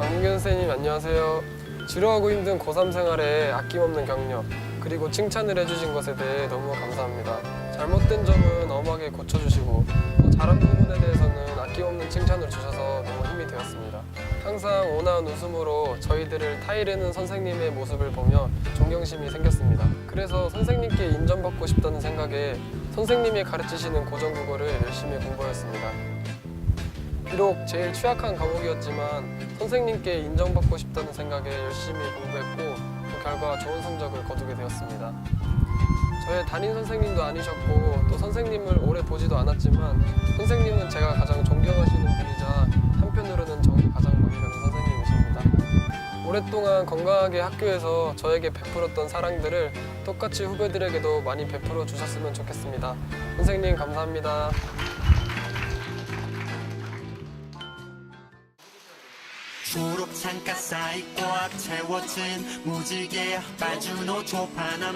선생님 안녕하세요. 지루하고 힘든 고3 생활에 아낌없는 격려 그리고 칭찬을 해주신 것에 대해 너무 감사합니다. 잘못된 점은 엄하게 고쳐주시고 또 잘한 부분에 대해서는 아낌없는 칭찬을 주셔서 너무 힘이 되었습니다. 항상 온화한 웃음으로 저희들을 타이르는 선생님의 모습을 보며 존경심이 생겼습니다. 그래서 선생님께 인정받고 싶다는 생각에 선생님이 가르치시는 고전 국어를 열심히 공부하였습니다. 비록 제일 취약한 과목이었지만 선생님께 인정받고 싶다는 생각에 열심히 공부했고 그 결과 좋은 성적을 거두게 되었습니다. 저의 담임 선생님도 아니셨고 또 선생님을 오래 보지도 않았지만 선생님은 제가 가장 존경하시는 분이자 한편으로는 정이 가장 많이 가는 선생님이십니다. 오랫동안 건강하게 학교에서 저에게 베풀었던 사랑들을 똑같이 후배들에게도 많이 베풀어 주셨으면 좋겠습니다. 선생님 감사합니다. 초록 창가 사이 꽉 채워진 무지개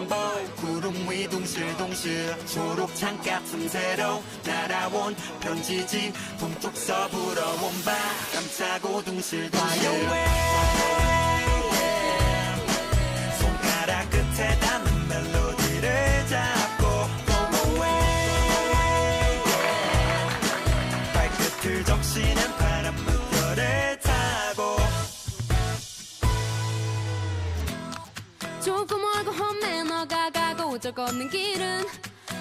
볼 구름 위 둥실둥실 초록 창가 틈새로 날아온 편지지 동쪽 서부러 온바 깜차고 둥실둥실 조금 멀고 험해 너가 가고 저 걷는 길은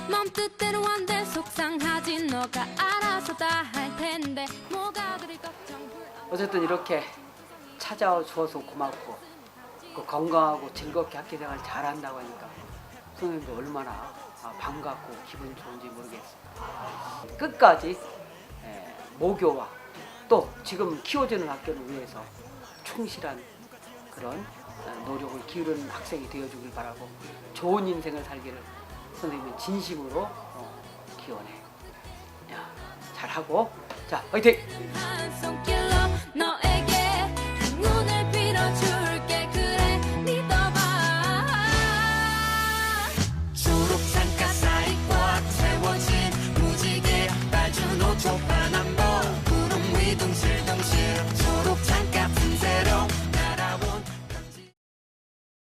맘 뜻대로 안 돼 속상하지 너가 알아서 다 할 텐데 뭐가 그리 걱정 어쨌든 이렇게 찾아와 주어서 고맙고 그 건강하고 즐겁게 학기 생활 잘한다고 하니까 선생님도 얼마나 아, 반갑고 기분 좋은지 모르겠습니다. 끝까지 에, 모교와 또 지금 키워주는 학교를 위해서 충실한 그런 어, 노력을 기울이는 학생이 되어주길 바라고 좋은 인생을 살기를 선생님은 진심으로 어, 기원해요. 야, 잘하고 자 화이팅!